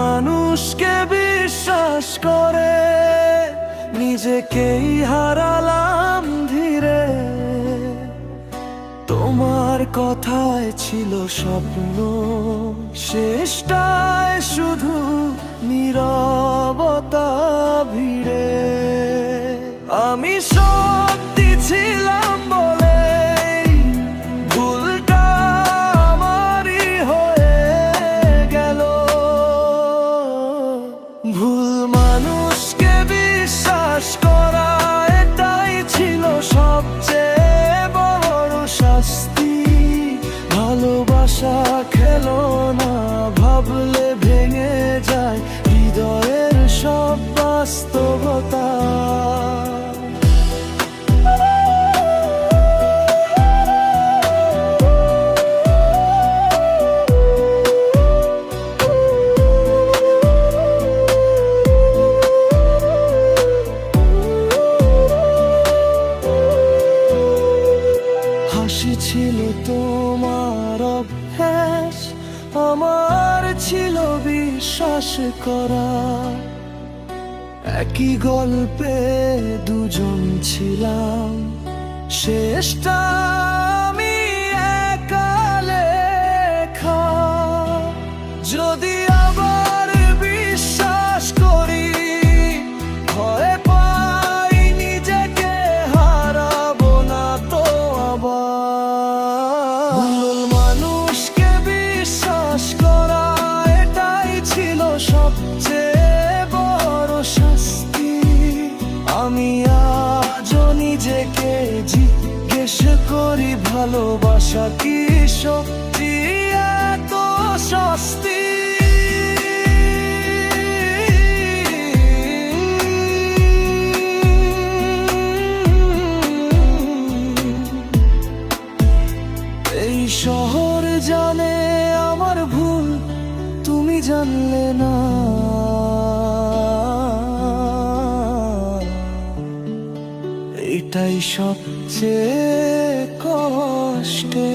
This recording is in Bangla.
মানুষকে বিশ্বাস করে, নিজেকেই হারালাম ধীরে। তোমার কথায় ছিল স্বপ্ন, শেষটায় শুধু নীরবতা ভিড়ে। আমি সত্যি ছিলাম হাসি ছিল তোমার অভ্যাস আমার ছিল বিশ্বাস করা। একই গল্পে দুজন ছিলাম শেষটা আমি আজও নিজেকে জিজ্ঞেস করি, ভালোবাসা কি সত্যি? এত সস্তি এই শহর জানে আমার ভুল, তুমি জানলে না। এটাই সবচেয়ে কষ্টে